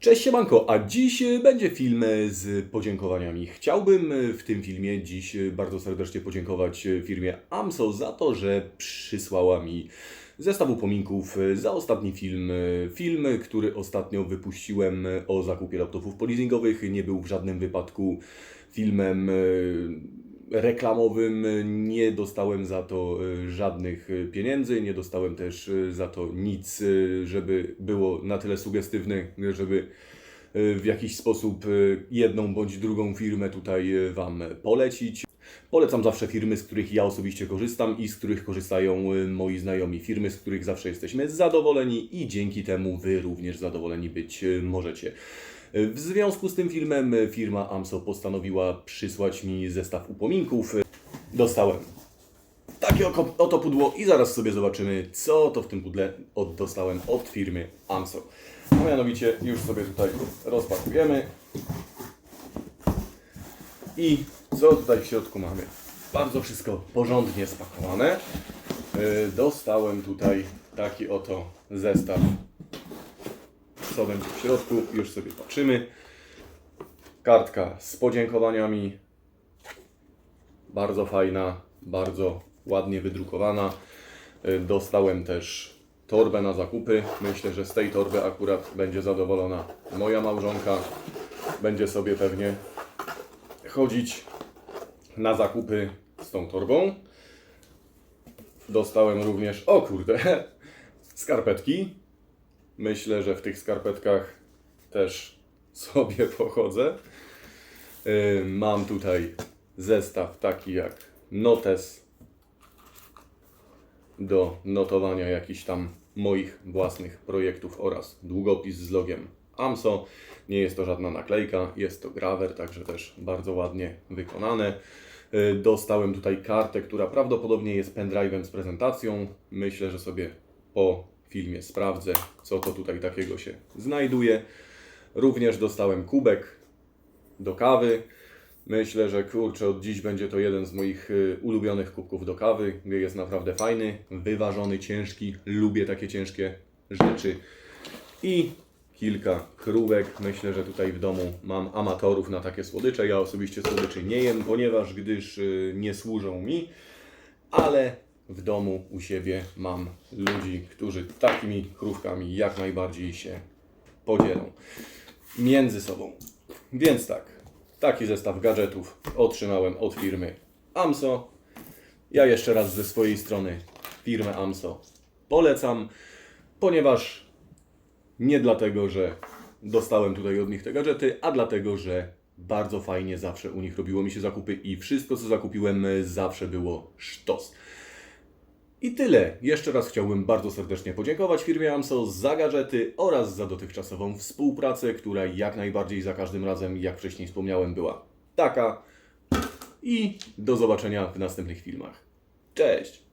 Cześć siemanko, a dziś będzie film z podziękowaniami. Chciałbym w tym filmie dziś bardzo serdecznie podziękować firmie AMSO za to, że przysłała mi zestaw upominków e, za ostatni film. Film, który ostatnio wypuściłem o zakupie laptopów polizingowych, nie był w żadnym wypadku filmem reklamowym. Nie dostałem za to e, żadnych e, pieniędzy, nie dostałem też e, za to nic, e, żeby było na tyle sugestywne, żeby e, w jakiś sposób e, jedną bądź drugą firmę tutaj e, Wam polecić. Polecam zawsze firmy, z których ja osobiście korzystam i z których korzystają e, moi znajomi. Firmy, z których zawsze jesteśmy zadowoleni i dzięki temu Wy również zadowoleni być e, możecie. E, W związku z tym filmem e, firma AMSO postanowiła przysłać mi zestaw upominków. E, Dostałem takie oto pudło i zaraz sobie zobaczymy, co to w tym pudle od, dostałem od firmy AMSO. A mianowicie już sobie tutaj rozpakujemy. I co tutaj w środku mamy? Bardzo wszystko porządnie spakowane. Yy, Dostałem tutaj taki oto zestaw. Co będzie w środku? Już sobie patrzymy. Kartka z podziękowaniami. Bardzo fajna, bardzo ładnie wydrukowana. Y, Dostałem też torbę na zakupy. Myślę, że z tej torby akurat będzie zadowolona moja małżonka. Będzie sobie pewnie chodzić na zakupy z tą torbą. Dostałem również, o kurde, skarpetki. Myślę, że w tych skarpetkach też sobie pochodzę. Y, Mam tutaj zestaw taki jak notes do notowania jakichś tam moich własnych projektów oraz długopis z logiem AMSO. Nie jest to żadna naklejka, jest to grawer, także też bardzo ładnie wykonane. Y, Dostałem tutaj kartę, która prawdopodobnie jest pendrive'em z prezentacją. Myślę, że sobie po filmie sprawdzę, co to tutaj takiego się znajduje. Również dostałem kubek do kawy. Myślę, że kurczę, od dziś będzie to jeden z moich y, ulubionych kubków do kawy. Jest naprawdę fajny, wyważony, ciężki. Lubię takie ciężkie rzeczy. I kilka krówek. Myślę, że tutaj w domu mam amatorów na takie słodycze. Ja osobiście słodyczy nie jem, ponieważ gdyż y, nie służą mi, ale w domu u siebie mam ludzi, którzy takimi krówkami jak najbardziej się podzielą między sobą. Więc tak, taki zestaw gadżetów otrzymałem od firmy AMSO. Ja jeszcze raz ze swojej strony firmę AMSO polecam, ponieważ nie dlatego, że dostałem tutaj od nich te gadżety, a dlatego, że bardzo fajnie zawsze u nich robiło mi się zakupy i wszystko co zakupiłem zawsze było sztos. I tyle. Jeszcze raz chciałbym bardzo serdecznie podziękować firmie AMSO za gadżety oraz za dotychczasową współpracę, która jak najbardziej za każdym razem, jak wcześniej wspomniałem, była taka. I do zobaczenia w następnych filmach. Cześć!